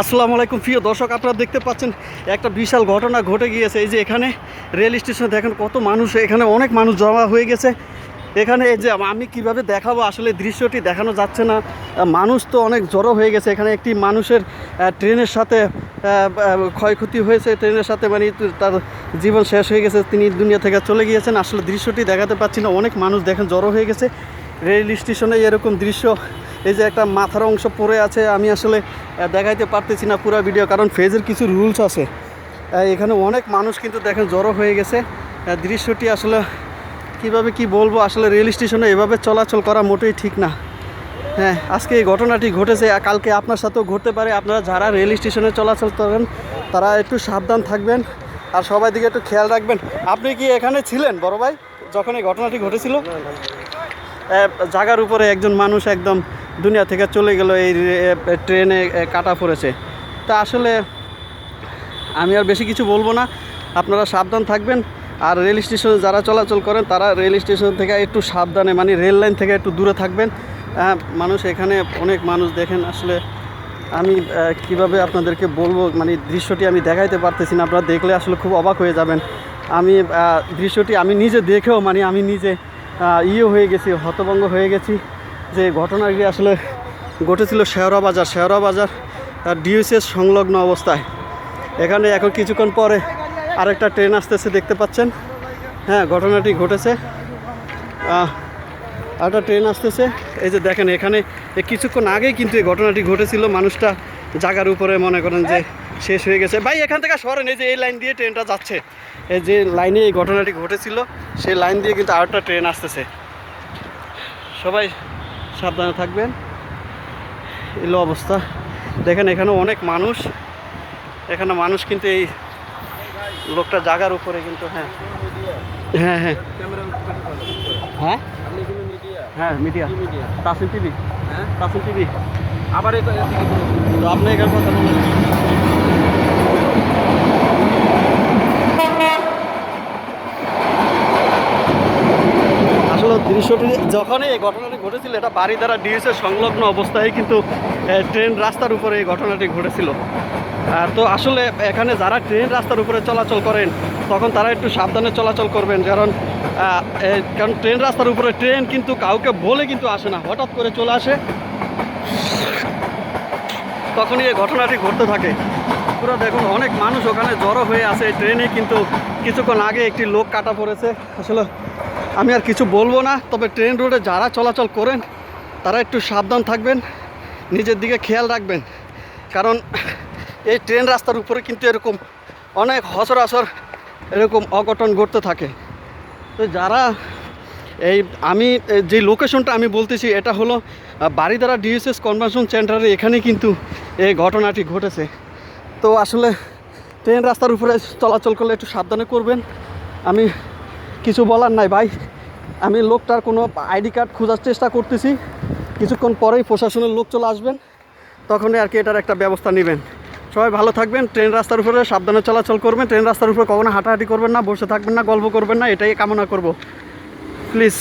আসসালামু আলাইকুম। প্রিয় দর্শক, আপনারা দেখতে পাচ্ছেন একটা বিশাল ঘটনা ঘটে গিয়েছে। এই যে এখানে রেল স্টেশনে, দেখেন কত মানুষ, এখানে অনেক মানুষ জমা হয়ে গেছে। এখানে এই যে আমি কীভাবে দেখাবো, আসলে দৃশ্যটি দেখানো যাচ্ছে না। মানুষ তো অনেক জড়ো হয়ে গেছে। এখানে একটি মানুষের ট্রেনের সাথে ক্ষয়ক্ষতি হয়েছে। ট্রেনের সাথে মানে তার জীবন শেষ হয়ে গেছে। তিনি দুনিয়া থেকে চলে গিয়েছেন। আসলে দৃশ্যটি দেখাতে পাচ্ছি না। অনেক মানুষ দেখেন জড়ো হয়ে গেছে। রেল স্টেশনে এরকম দৃশ্য, এই যে একটা মাথার অংশ পড়ে আছে, আমি আসলে দেখাইতে পারতেছি না পুরো ভিডিও কারণ ফেজের কিছু রুলস আছে। এখানে অনেক মানুষ কিন্তু দেখেন জড়ো হয়ে গেছে। দৃশ্যটি আসলে কীভাবে কি বলব, আসলে রেল স্টেশনে এভাবে চলাচল করা মোটেই ঠিক না। হ্যাঁ আজকে এই ঘটনাটি ঘটেছে কালকে আপনার সাথেও ঘটতে পারে। আপনারা যারা রেল স্টেশনে চলাচল করেন, তারা একটু সাবধান থাকবেন। আর সবাই দিকে একটু খেয়াল রাখবেন। আপনি কি এখানে ছিলেন, বড় ভাই, যখন এই ঘটনাটি ঘটেছিল? জায়গার উপরে একজন মানুষ একদম দুনিয়া থেকে চলে গেল, এই ট্রেনে কাটা পড়েছে। তা আসলে আমি আর বেশি কিছু বলব না। আপনারা সাবধান থাকবেন। আর রেল স্টেশনে যারা চলাচল করেন, তারা রেল স্টেশন থেকে একটু সাবধানে মানে রেল লাইন থেকে একটু দূরে থাকবেন। মানুষ এখানে, অনেক মানুষ দেখেন, আসলে আমি কীভাবে আপনাদেরকে বলব মানে দৃশ্যটি আমি দেখাইতে পারতেছি না। আপনারা দেখলে আসলে খুব অবাক হয়ে যাবেন। আমি দৃশ্যটি আমি নিজে দেখেও মানে আমি নিজে ইয়ে হয়ে গেছি, হতভঙ্গ হয়ে গেছি। যে ঘটনাটি আসলে ঘটেছিল শেওড়া বাজার শেওড়া বাজার ডিউসিএস সংলগ্ন অবস্থায়। এখানে এখন কিছুক্ষণ পরে আরেকটা ট্রেন আসতেছে, দেখতে পাচ্ছেন? হ্যাঁ ঘটনাটি ঘটেছে। আরেকটা ট্রেন আসতেছে। এই যে দেখেন, এখানে কিছুক্ষণ আগেই কিন্তু এই ঘটনাটি ঘটেছিল। মানুষটা জাগার উপরে মনে করেন যে শেষ হয়ে গেছে। ভাই, এখান থেকে সরেন, এই যে এই লাইন দিয়ে ট্রেনটা যাচ্ছে। এই যে লাইনে এই ঘটনাটি ঘটেছিল, সেই লাইন দিয়ে কিন্তু আরেকটা ট্রেন আসতেছে। সবাই সাবধানে থাকবেন। এলো অবস্থা। দেখেন এখানে অনেক মানুষ। এখানে মানুষ কিন্তু এই লোকটা জাগার উপরে কিন্তু হ্যাঁ। হ্যাঁ হ্যাঁ। হ্যাঁ? হ্যাঁ media. Tasim TV. Tasim TV. আবার তো আপনি এখানে কথা বলেন আসলে দৃশ্যটি যখনই এই ঘটনাটি ঘটেছিল, এটা বাড়ি দ্বারা ডিএসের সংলগ্ন অবস্থায় কিন্তু ট্রেন রাস্তার উপরে এই ঘটনাটি ঘটেছিল। আর তো আসলে এখানে যারা ট্রেন রাস্তার উপরে চলাচল করেন, তখন তারা একটু সাবধানে চলাচল করবেন। কারণ কারণ ট্রেন রাস্তার উপরে ট্রেন কিন্তু কাউকে বলে কিন্তু আসে না, হঠাৎ করে চলে আসে। তখনই এই ঘটনাটি ঘটতে থাকে। পুরো দেখুন, অনেক মানুষ ওখানে জড়ো হয়ে আছে ট্রেনে কিন্তু কিছুক্ষণ আগে একটি লোক কাটা পড়েছে। আসলে আমি আর কিছু বলব না, তবে ট্রেন রোডে যারা চলাচল করেন, তারা একটু সাবধান থাকবেন, নিজের দিকে খেয়াল রাখবেন। কারণ এই ট্রেন রাস্তার উপরে কিন্তু এরকম অনেক সচরাচর এরকম অঘটন ঘটতে থাকে। তো যারা এই আমি যে লোকেশনটা আমি বলতেছি, এটা হলো বারিধারা ডিএসএস কনভেনশন সেন্টারে এখানে কিন্তু এই ঘটনাটি ঘটেছে। তো আসলে ট্রেন রাস্তার উপরে চলাচল করলে একটু সাবধানে করবেন। আমি কিছু বলার নাই ভাই। আমি লোকটার কোনো আইডি কার্ড খোঁজার চেষ্টা করতেছি। কিছুক্ষণ পরেই প্রশাসনের লোক চলে আসবেন। তখনই আর কি এটার একটা ব্যবস্থা নেবেন। সবাই ভালো থাকবেন, ট্রেন রাস্তার উপরে সাবধানে চলাচল করবেন, ট্রেন রাস্তার উপরে কখনো হাঁটাহাঁটি করবেন না, বসে থাকবেন না, গল্প করবেন না, এটাই কামনা করব। প্লিজ।